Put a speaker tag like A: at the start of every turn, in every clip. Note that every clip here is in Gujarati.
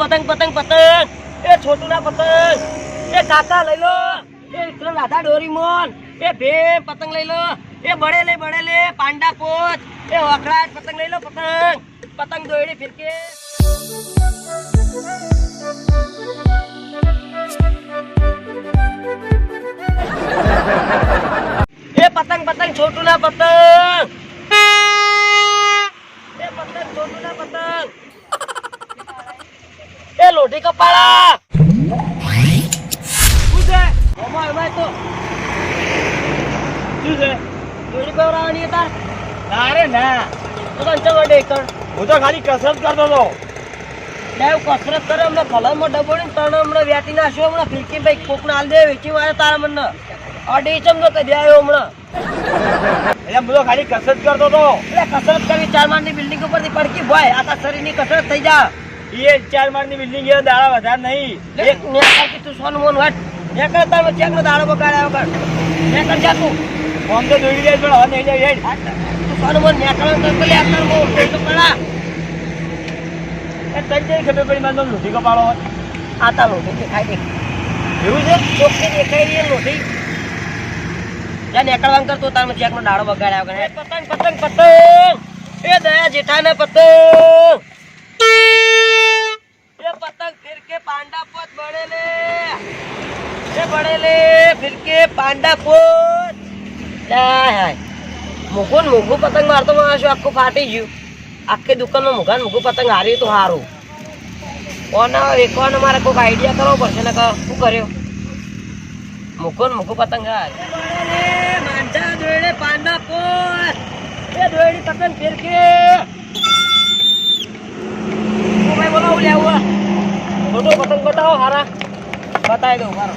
A: પતંગ પતંગ પતંગ. એ છોટું ના પતંગ. એ કાકા લઈ લો. એ વિક્રમ રાધા ડોરીમોન. એ ભે પતંગ લઈ લો. એ બળેલે બળેલે, પાંડા કોચ એ વખડાટ પતંગ લઈ લો પતંગ. પતંગ દોયડી ફિરકે. એ પતંગ પતંગ છોટું ના પતંગ એ પતંગ છોટું ના પતંગ લોઢી કપાળા! શું છે? ઓમાં એમાં તો. શું છે? દોડી પવરાવાની હતા?
B: ના ના.
A: તો કંચો વડે કર
B: હું તો ખાલી કસરત કરતો હતો.
A: દેવ કસરત કરે હમણાં કલરમાં ડબોડી તણ હમણાં વ્યાટી નાખ્યો હમણાં ફિરકી ભાઈ કોક ના દે વેચી મારે તારા મને અઢી ચમનો કદી આવ્યો હમણાં.
B: એટલે હું તો ખાલી કસરત કરતો હતો.
A: એટલે કસરત કરવી ચાર માળની બિલ્ડિંગ ઉપરથી પડકી ભાઈ આખા શરીરની કસરત થઈ જા.
B: એ ચાર માળની બિલ્ડિંગ એ દાડા વધારે નહીં.
A: એક નેકર કે તું સોનું મોન હટ નેકર તાર ચેક નો દાડો બગાડ્યા વગર નેકર જા તું.
B: ફોન તો દોડી જાય પણ હવે નહીં જાય.
A: તું. સોનું મોન નેકર તો પેલે આકર મો તો પડા.
B: એ તને કેવી ખબર પડી? મને લોઢી કપાળો હોય.
A: આતા લો કે ખાઈ દે.
B: એવું છે?
A: ચોખ્ખી દેખાઈ રહી લોટી જા નેકર વાંગ કર તો તાર ચેક નો દાડો બગાડ્યા વગર પતંગ પતંગ પતંગ! એ દયા જેઠાને પતંગ! એ બળેલે ફિરકે પાંડા પોત. મૂકું ને મૂકું પતંગ મારતો માણસ આખું ફાટી ગયું. આખી દુકાનમાં મૂકા ને પતંગ હારી તો સારું કોના વેકવાનો મારે કોઈક આઈડિયા કરવો પડશે ને શું કર્યો? મૂકો ને પતંગ માંજા દોયડે પાંડા પોત. એ દોયડી પતંગ ફિરકે ભાઈ લેવું ફોટો પતંગ બતાવો, હારા. બતાવી દઉં મારો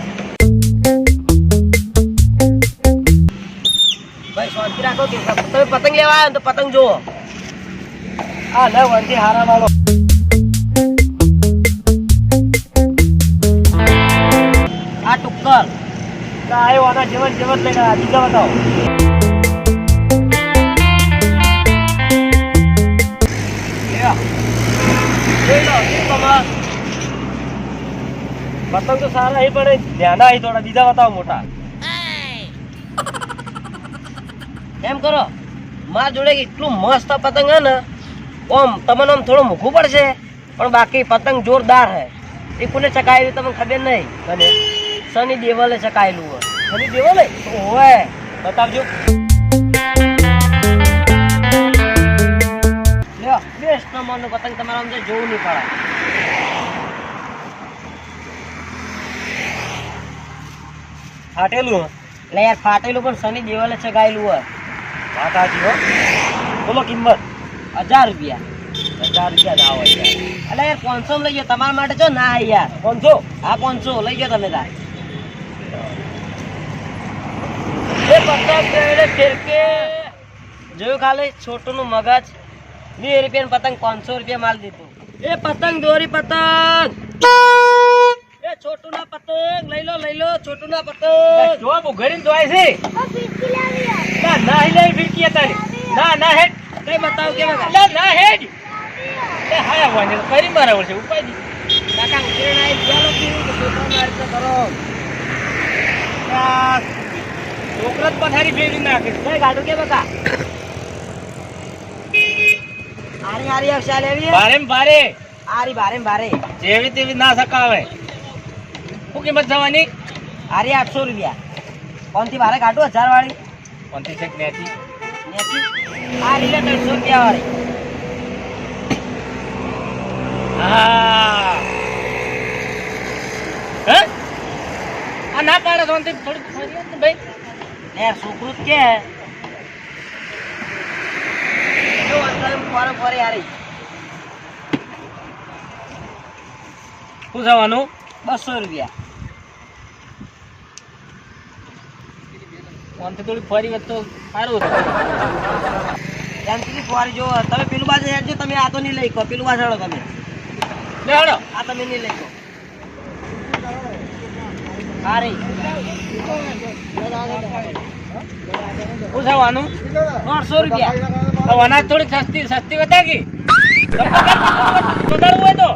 A: પતંગ લેવા આવ્યો તો પતંગ જુઓ. હા લે વનથી હારા વાળો આ ટુક્કર.
B: આવ્યો આના જીવન જીવન લઈને બીજા બતાવો. પતંગ તો સારા એ પણ ધ્યાન આવી થોડા, બીજા બતાવો મોટા.
A: એમ કરો, માર જોડે એટલું મસ્ત પતંગ હે ને, ઓમ તમને આમ થોડું મૂકવું પડશે, પણ બાકી પતંગ જોરદાર હે. એ કોને ચકાયેલું તમને ખબર નહીં.
B: અને
A: સની દેવલે ચકાયેલું હોય.
B: ખરી દેવલે? ને બતાવજો.
A: બેસ્ટ નંબરનું પતંગ તમારે જોવું નહીં પડે.
B: ફાટેલું
A: એટલે યાર ફાટેલું પણ સની દેવલે ચગાયેલું હોય.
B: વાત સાચી હો. બોલો કિંમત.
A: હજાર રૂપિયા.
B: હજાર રૂપિયા ના હોય યાર.
A: એટલે યાર પાંચસો લઈ જાઓ તમારા માટે જો ના યાર.
B: પાંચસો?
A: હા પાંચસો. લઈ જાઓ તમે તાર. એ પતંગ જોઈને ફેરકે. જોયું ખાલી? છોટું નું મગજ. બે રૂપિયા પતંગ પાંચસો રૂપિયા માલ દીધું. એ પતંગ દોરી પતંગ. એ છોટું ના પતંગ. લઈ લો લઈ લો છોટું ના પતંગ
B: જો બુઘડીને જોવાય છે. ના ના નહીં ફિરકી તારી ના ના હેડ.
A: કઈ બતાવ કે
B: લે ના હેડ. એ હાય વાને કરી મારા વર્ષે ઉપાય દી
A: કાકા ઉતરીને આવી ચાલો પીવું તો આ રીતે કરો
B: છોકરા જ પથારી ફેરવી નાખે.
A: કઈ ગાડું કે બકા? આરી આરી અક્ષા લેવી?
B: ભારે ભારે.
A: આરી ભારે ભારે.
B: જેવી તેવી ના સકાવે શું કિંમત થવાની?
A: આરી આઠસો રૂપિયા. કોણથી ભારે કાઢું હજાર વાળી
B: પંથી છે નેથી
A: આ લીલે ત્રણસો રૂપિયા વાળી
B: આ ના પાડે તો અંતે થોડી ભાઈ.
A: ને સુકૃત કે?
B: શું થવાનું?
A: બસો રૂપિયા.
B: અંતે થોડી ફરી વખત તો સારું
A: એમ ફરી જો તમે પેલું બાજુ હેડજો તમે આ તો નહીં લઈ કહો પેલું બાજુ હેડો તમે.
B: લે હડો.
A: આ તમે નહીં લઈ કહો હારી
B: શું થવાનું?
A: દોઢસો રૂપિયા.
B: અનાજ થોડી સસ્તી સસ્તી કે તમને હોય તો?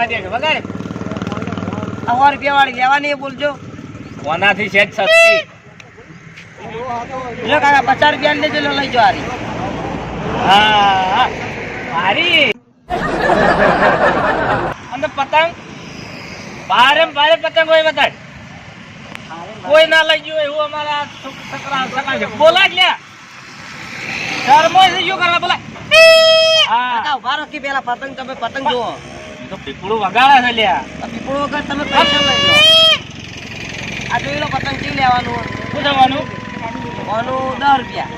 B: વગાડવા દે છે, વગાડ.
A: આ રૂપિયા વાળી લેવાની બોલજો.
B: કોનાથી છે જ સસ્તી?
A: લો કાકા પચાસ રૂપિયા લેજો લો લઈ જાઓ હારી.
B: હા. અને પતંગ? ભારે ભારે પતંગ હોય બધા કોઈ ના લઈ ગયું એવું અમારા છોક- છોકરા છે. બોલા જ લ્યા શરમો શું કરવા બોલા હા.
A: કાકા ઊભા કે પેલા પતંગ તમે પતંગ જુઓ.
B: તો પીપળું વગાડે છે લ્યા.
A: પીપળું વગર તમે પૈસા લઈ લો આ જોઈ લો પતંગ ચી લેવાનું
B: શું જવાનું
A: ઓનું દસ રૂપિયા.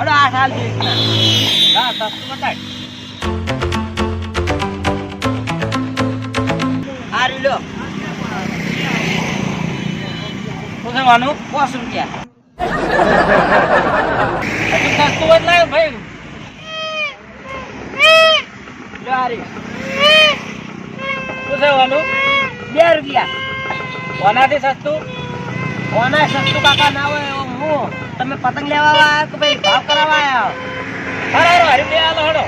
A: અડો આઠ હાલ દે
B: હા સસ્તું બતાય.
A: આ લો.
B: શું થવાનું
A: પાંચ રૂપિયા.
B: સસ્તું હોય ભાઈ
A: લો આ રહ્યું
B: શું થવાનું
A: બે રૂપિયા.
B: કોનાથી સસ્તું?
A: કોના સસ્તું કાકા ના હોય એવો હું. તમે પતંગ લેવા આવ્યા કે ભાઈ ભાવ કરાવવા આવ્યા?
B: હરી હડો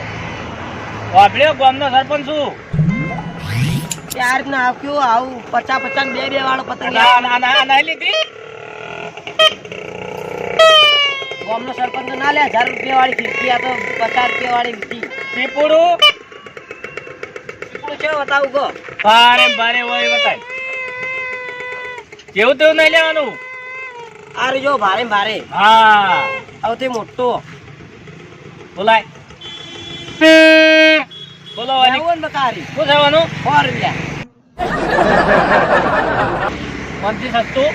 B: વાપડ્યો ગામનો સરપંચ છું.
A: યાર ના આપ્યું આવું પચાસ પચાસ બે બે વાળો પતંગ
B: ના ના ના ના લીધી
A: ગામનો સરપંચ ના લે હજાર રૂપિયા વાળી ફીરકી આ તો પચાસ રૂપિયા વાળી પીપુડું છે બતાવું ગો.
B: બારે બારે હોય બતાય. જેવું તેવું નહીં લેવાનું.
A: આ જો ભારે ભારે.
B: હા.
A: સૌથી મોટો.
B: બોલાય. બોલો વાલી.
A: લેવું ને બકા હારી
B: શું થવાનું?
A: સો રૂપિયા
B: કોનથી સસ્તું.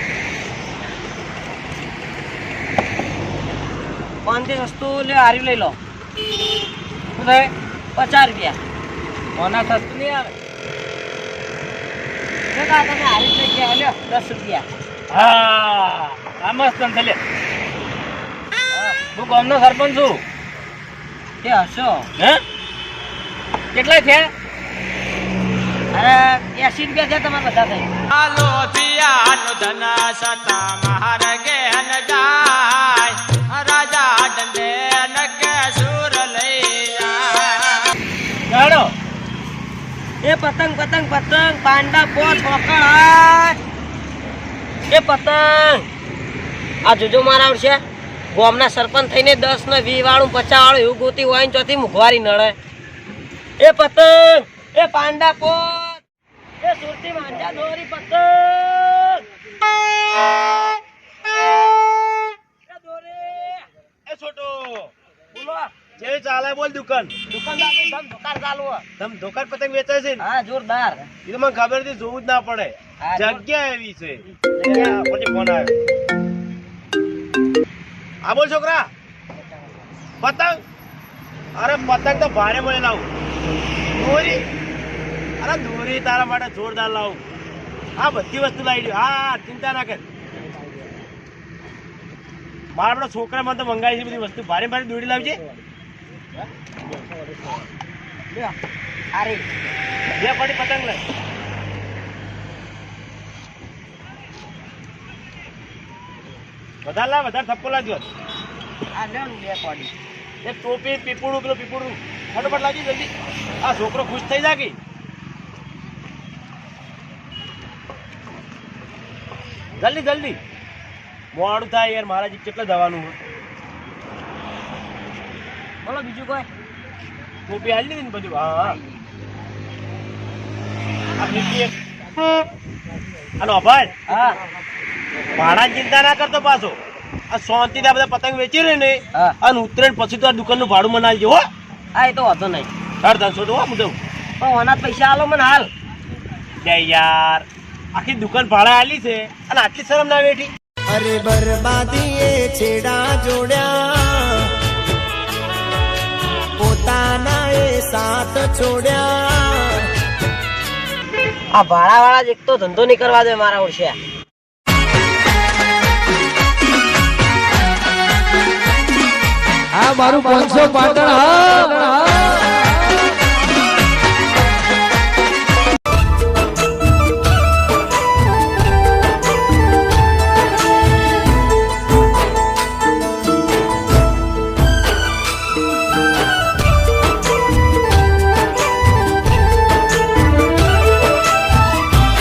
A: પાંચથી સસ્તું લે હારી લઈ લો.
B: શું થાય?
A: પચાસ રૂપિયા.
B: કોના સસ્તું નહીં આવે.
A: જો તમે હારી લઈ ગયા લ્યો દસ રૂપિયા.
B: હા આ મસ્ત લે હું ગામનો સરપંચ છું.
A: તે હશો?
B: હે? કેટલા છે
A: અરે એસી રૂપિયા છે તમારે બધા થઈ
B: જાણો
A: એ પતંગ પતંગ પતંગ પાંડા પોચ પકડ એ પતંગ. આ જોજો મારા આવશે ગોમના સરપંચ થઈને દસ ને વી વાળું પચાસ વાળું એવું ગોતી હોય ને ચોથી મુખવારી નળે એ પતંગ. એ પાંડા પોચ એ સુરતી માંજા દોરી પતંગ. એ દોરી.
B: એ છોટો.
A: બોલો.
B: જેવી ચાલે બોલ દુકાન.
A: દુકાનદારની ધમ ધોકાર ચાલુ
B: પતંગ વેચે છે ને?
A: હા જોરદાર.
B: એ તો મને ખબર હતી જોવું જ ના પડે. જગ્યા એવી છે. પછી ફોન આવ્યો હા બોલ છોકરા. પતંગ. અરે પતંગ તો ભારે મળે લાવું. દોરી. અરે દોરી તારા માટે જોરદાર લાવું. હા બધી વસ્તુ લાવી દઉં હા ચિંતા ના કર. મારા આપણા છોકરા તો મંગાવી છે બધી વસ્તુ. ભારે ભારે દોરી લાવજે બે પડી પતંગ લે વધારે લા વધારે થપ્પો લાગ્યો
A: આ બે કોડી
B: એક ટોપી પીપુડું પેલું પીપુડું ફટાફટ લાગી જલ્દી આ છોકરો ખુશ થઈ જાગી જલ્દી. જલ્દી મોડું થાય યાર, મારા જી કેટલા જવાનું હોય.
A: બોલો બીજું કોઈ?
B: ટોપી હાલી દીધી ને બધું. હા હા. આ ફીરકી એક. આનો અભાડ
A: હા.
B: ભાડા ચિંતા ના કરતો પાછો. આ શાંતિ બધા પતંગ વેચી રહે ને અને ઉત્તરાયણ પછી તો આ દુકાનનું ભાડું મને આલજો હો.
A: હા એ તો વાંધો નહીં.
B: સાડા ત્રણસો તો હો દઉં
A: પણ ઓના પૈસા આલો મને હાલ.
B: જય યાર આખી દુકાન ભાડા હાલી છે અને આટલી શરમ ના વેઠી.
C: અરે બરબાદીએ છેડા જોડ્યા. છોડ્યા.
A: આ ભાડા વાળા જ એક તો ધંધો નહીં કરવા દે મારા ઓળશે
C: આ મારું પાંચસો પાટણ હા